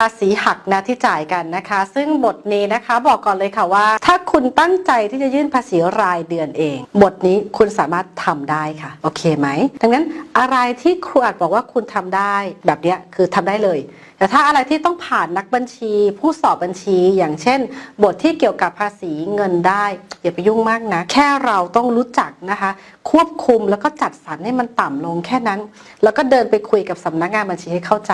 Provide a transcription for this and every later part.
ภาษีหักนะที่จ่ายกันนะคะ ซึ่งบทนี้นะคะบอกก่อนเลยค่ะว่า ถ้าคุณตั้งใจที่จะยื่นภาษีรายเดือนเอง บทนี้คุณสามารถทำได้ค่ะ โอเคไหมดังนั้นอะไรที่ครูอาจบอกว่าคุณทำได้แบบเนี้ยคือทำได้เลย แต่ถ้าอะไรที่ต้องผ่านนักบัญชี ผู้สอบบัญชี อย่างเช่น บทที่เกี่ยวกับภาษีเงินได้อย่าไปยุ่งมากนะแค่เราต้องรู้จักนะคะ ควบคุมแล้วก็จัดสรรให้มันต่ำลงแค่นั้น แล้วก็เดินไปคุยกับสำนักงานบัญชีให้เข้าใจ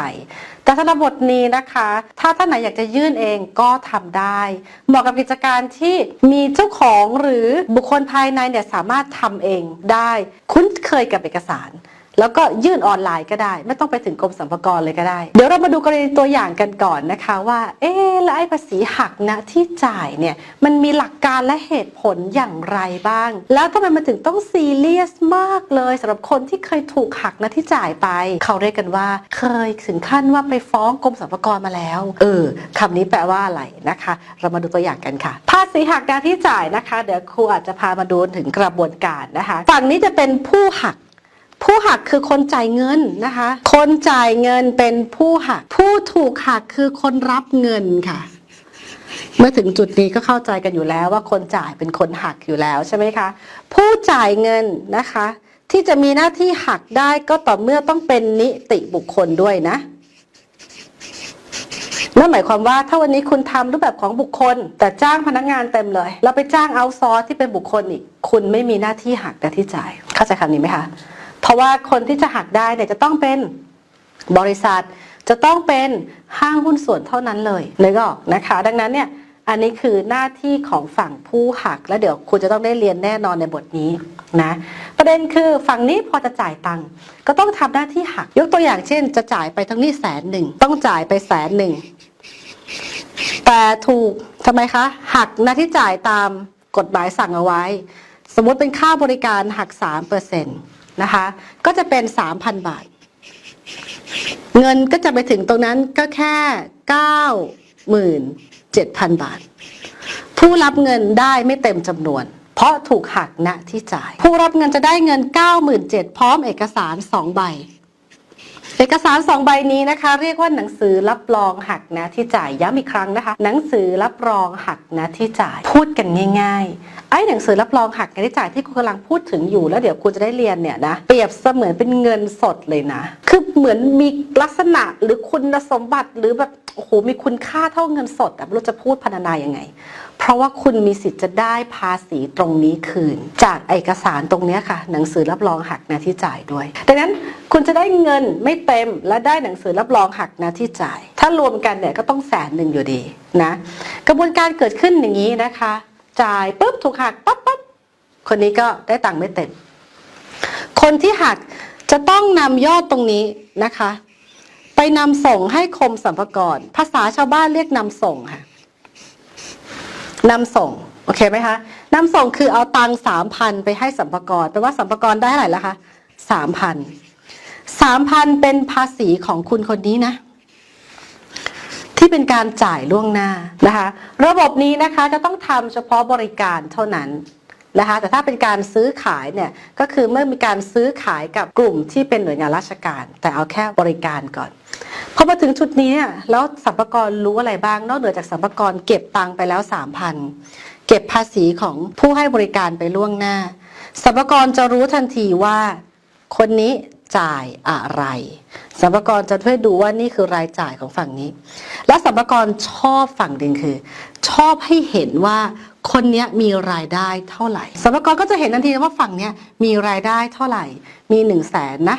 แต่สำหรับบทนี้นะคะถ้าท่านไหนอยากจะยื่นเองก็ทำได้ เหมาะกับกิจการที่มีเจ้าของหรือบุคคลภายในเนี่ยสามารถทำเองได้ คุ้นเคยกับเอกสาร แล้วก็ยื่นออนไลน์ก็ได้ ไม่ต้องไปถึงกรมสรรพากรเลยก็ได้ เดี๋ยวเรามาดูกรณีตัวอย่างกันก่อนนะคะว่า เอ๊ะแล้วไอ้ภาษีหักนะที่จ่ายเนี่ยมันมีหลักการและเหตุผลอย่างไรบ้าง แล้วทำไมมันถึงต้องซีเรียสมากเลยสำหรับคนที่เคยถูกหักนะที่จ่ายไป เขาเรียกกันว่า เคยถึงขั้นว่าไปฟ้องกรมสรรพากรมาแล้ว เออคำนี้แปลว่าอะไรนะคะ เรามาดูตัวอย่างกันค่ะ ภาษีหักนะที่จ่ายนะคะ เดี๋ยวครูอาจจะพามาดูถึงกระบวนการนะคะ ฝั่งนี้จะเป็นผู้หัก ผู้หักคือคนจ่ายเงินนะคะ คนจ่ายเงินเป็นผู้หัก ผู้ถูกหักคือคนรับเงินค่ะ เมื่อถึงจุดนี้ก็เข้าใจกันอยู่แล้วว่าคนจ่ายเป็นคนหักอยู่แล้วใช่ไหมคะ ผู้จ่ายเงินนะคะ ที่จะมีหน้าที่หักได้ก็ต่อเมื่อต้องเป็นนิติบุคคลด้วยนะนั่นหมายความว่าถ้าวันนี้คุณทำรูปแบบของบุคคล แต่จ้างพนักงานเต็มเลยแล้วไปจ้างเอาซอร์ที่เป็นบุคคลอีก คุณไม่มีหน้าที่หักแต่ที่จ่าย เข้าใจคำนี้ไหมคะ เพราะว่าคนที่จะหักได้เนี่ยจะต้องเป็นบริษัท จะต้องเป็นห้างหุ้นส่วนเท่านั้นเลยนึกออกนะคะ ดังนั้นเนี่ยอันนี้คือหน้าที่ของฝั่งผู้หักแล้วเดี๋ยวคุณจะต้องได้เรียนแน่นอนในบทนี้นะประเด็นคือฝั่งนี้พอจะจ่ายตังค์ก็ต้องทำหน้าที่หัก ยกตัวอย่างเช่น จะจ่ายไปทั้งนี้แสนหนึ่งต้องจ่ายไปแสนหนึ่งแต่ถูกทำไมคะ หักหน้าที่จ่ายตามกฎหมายสั่งเอาไว้ สมมติเป็นค่าบริการหัก3%นต์ นะคะ ก็จะเป็น 3,000 บาท เงินก็จะไปถึงตรงนั้นก็แค่ 97,000 บาท ผู้รับเงินได้ไม่เต็มจำนวน เพราะถูกหักณที่จ่าย ผู้รับเงินจะได้เงิน 97,000พร้อมเอกสาร 2 ใบ เอกสารสองใบนี้นะคะ เรียกว่าหนังสือรับรองหักนะที่จ่ายย้ำอีกครั้งนะคะ หนังสือรับรองหักนะที่จ่ายพูดกันง่าย ๆ ไอ้หนังสือรับรองหักนะที่จ่ายที่คุณกำลังพูดถึงอยู่แล้วเดี๋ยวคุณจะได้เรียนเนี่ยนะเปรียบเสมือนเป็นเงินสดเลยนะ คือเหมือนมีลักษณะหรือคุณสมบัติหรือแบบโอ้โหมีคุณค่าเท่าเงินสดแต่ไม่รู้จะพูดพรรณนายังไง เพราะว่าคุณมีสิทธิ์จะได้ภาษีตรงนี้คืน จากเอกสารตรงนี้ค่ะ หนังสือรับรองหักหน้าที่จ่ายด้วย ดังนั้น คุณจะได้เงินไม่เต็มและได้หนังสือรับรองหักหน้าที่จ่าย ถ้ารวมกันเนี่ยก็ต้องแสนหนึ่งอยู่ดีนะ กระบวนการเกิดขึ้นอย่างนี้นะคะ จ่ายปุ๊บถูกหักปั๊บปั๊บคนนี้ก็ได้ตังค์ไม่เต็ม คนที่หักจะต้องนำยอดตรงนี้นะคะ ไปนำส่งให้คมสัมภากรภาษาชาวบ้านเรียกนำส่งค่ะนำส่งโอเคไหมคะนำส่งคือเอาตังสามพันไปให้สัมภากรแปลว่าสัมภากรได้เท่าไหร่ละคะสามพัน สามพันเป็นภาษีของคุณคนนี้นะ ที่เป็นการจ่ายล่วงหน้านะคะ ระบบนี้นะคะจะต้องทำเฉพาะบริการเท่านั้นนะคะแต่ถ้าเป็นการซื้อขายเนี่ยก็คือเมื่อมีการซื้อขายกับกลุ่มที่เป็นหน่วยงานราชการ แต่เอาแค่บริการก่อนพอมาถึงจุดนี้เนี่ยแล้วสัมภากรรู้อะไรบ้าง นอกเหนือจากสัมภากรเก็บตังไปแล้ว 3,000 เก็บภาษีของผู้ให้บริการไปล่วงหน้าสัมภากรจะรู้ทันทีว่า คนนี้ จ่ายอะไรสัมภากรจะช่วยดูว่านี่คือรายจ่ายของฝั่งนี้ และสัมภากรชอบฝั่งหนึ่งคือ ชอบให้เห็นว่าคนนี้มีรายได้เท่าไหร่สัมภากรก็จะเห็นทันทีว่าฝั่งนี้มีรายได้เท่าไหร่ มี1นึ่งแสนนะ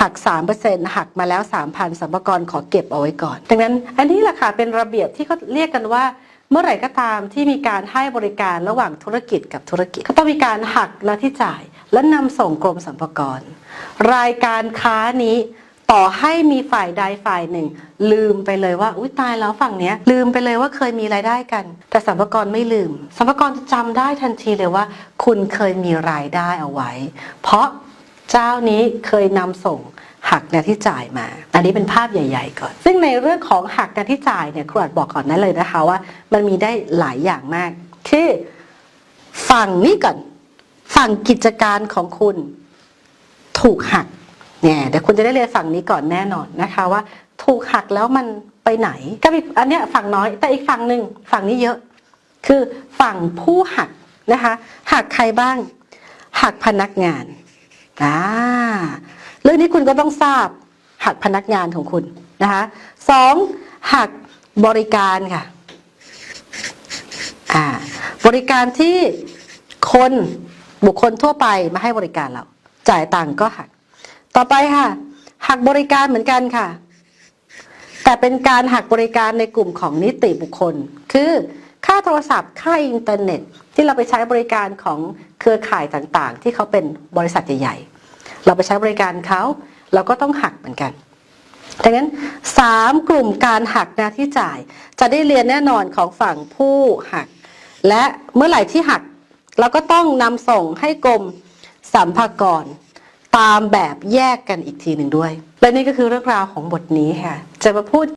หัก 3%หักมาแล้ว 3,000สัมภากรขอเก็บเอาไว้ก่อน ดังนั้นอันนี้แหละค่ะเป็นระเบียบที่เขาเรียกกันว่า เมื่อไหร่ก็ตามที่มีการให้บริการระหว่างธุรกิจกับธุรกิจก็ต้องมีการหักหน้าที่จ่าย และนำส่งกรมสรรพากร รายการค้านี้ต่อให้มีฝ่ายใดฝ่ายหนึ่ง ลืมไปเลยว่าอุ้ยตายแล้วฝั่งเนี้ย ลืมไปเลยว่าเคยมีรายได้กัน แต่สัมภากรไม่ลืม สัมภากรจะจำได้ทันทีเลยว่า คุณเคยมีรายได้เอาไว้ เพราะเจ้านี้เคยนำส่ง หักหน้าที่จ่ายมา อันนี้เป็นภาพใหญ่ ๆ ก่อน ซึ่งในเรื่องของหักหน้าที่จ่ายเนี่ยครูอาจบอกก่อนนั้นเลยนะคะว่า มันมีได้หลายอย่างมาก คือฝั่งนี้ก่อนฝั่งกิจการของคุณถูกหักเนี่ยเดี๋ยวคุณจะได้เรียนฝั่งนี้ก่อนแน่นอนนะคะว่า ถูกหักแล้วมันไปไหนก็อีกอันเนี้ยฝั่งน้อยแต่อีกฝั่งหนึ่งฝั่งนี้เยอะ คือฝั่งผู้หักนะคะหักใครบ้าง หักพนักงาน อ่าเรื่องนี้คุณก็ต้องทราบหักพนักงานของคุณนะคะสองหักบริการค่ะอ่าบริการที่คนบุคคลทั่วไปมาให้บริการเรา จ่ายตังค์ก็หัก ต่อไปค่ะ หักบริการเหมือนกันค่ะ แต่เป็นการหักบริการในกลุ่มของนิติบุคคล คือค่าโทรศัพท์ค่าอินเทอร์เน็ต ที่เราไปใช้บริการของเครือข่ายต่างๆ ที่เขาเป็นบริษัทใหญ่ๆ เราไปใช้บริการเขาเราก็ต้องหักเหมือนกันดังนั้นสามกลุ่มการหักหน้าที่จ่าย จะได้เรียนแน่นอนของฝั่งผู้หัก และเมื่อไหร่ที่หัก เราก็ต้องนำส่งให้กรมสัมภากรตามแบบแยกกันอีกทีหนึ่งด้วย และนี่ก็คือเรื่องราวของบทนี้ค่ะ จะมาพูด